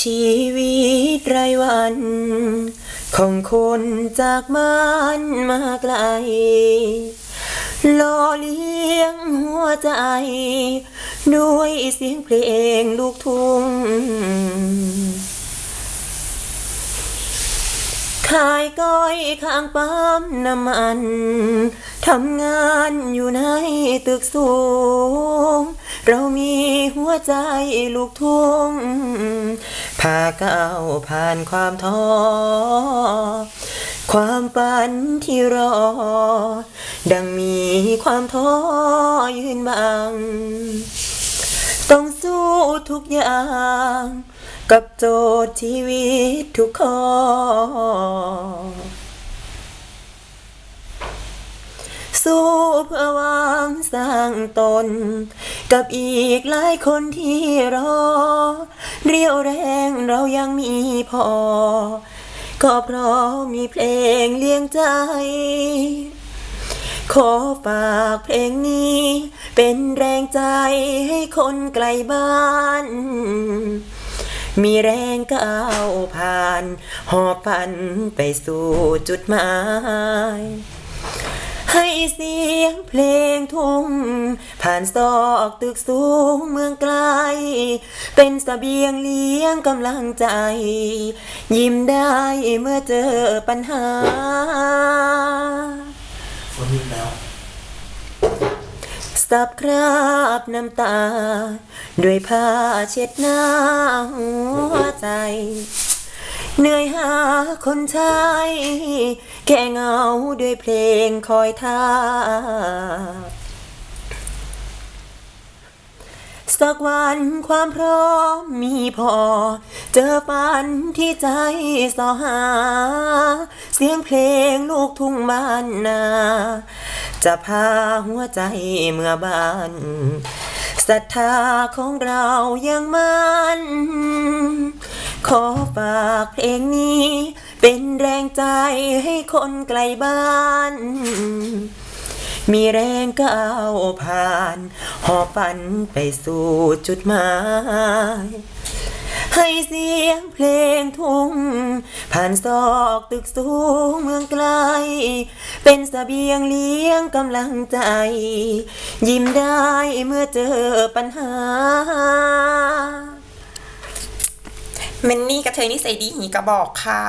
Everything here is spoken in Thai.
ชีวิตรายวัน ของคนจากบ้านมาไกลล่อเลี้ยงหัวใจ ด้วยเสียงเพลงลูกทุ่งขายก้อยข้างปั๊มน้ำมัน ทำงานอยู่ในตึกสูง เรามีหัวใจลูกทุ่ง พาก้าวผ่านความท้อ ความฝันที่รอ ดังมีความท้อยืนบัง ต้องสู้ทุกอย่าง กับโจทย์ชีวิตทุกข้อ สู้เพื่อวางสร้างตน กับอีกหลายคนที่รอ เรียวแรงเรายังมีพอ ก็เพราะมีเพลงเลี้ยงใจ ขอฝากเพลงนี้ เป็นแรงใจให้คนไกลบ้านมีแรงก้าวผ่าน หอบฝันไปสู่จุดหมาย ให้เสียงเพลงทุ่ง ผ่านซอกตึกสูงเมืองไกล เป็นสเสบียงเลี้ยงกำลังใจ ยิ้มได้เมื่อเจอปัญหาคนนี้แล้วสับคราบน้ำตา ด้วยผ้าเช็ดหน้าหัวใจ เหนื่อยหาคนใช้ แก้เงาด้วยเพลงคอยท่า สักวันความพร้อมมีพอ เจอฝันที่ใจสอหา เสียงเพลงลูกทุ่งบ้านนา จะพาหัวใจเมื่อบ้านศรัทธาของเรายังมันขอฝากเพลงนี้ เป็นแรงใจให้คนไกลบ้าน มีแรงก้าวผ่าน หอบฝันไปสู่จุดหมาย ให้เสียงเพลงทุ่ง ผ่านซอกตึกสูงเมืองไกล เป็นสเสบียงเลี้ยงกำลังใจ ยิ้มได้เมื่อเจอปัญหา เมนนี่กระเทยนิสัยดีหีกระบอกค่ะ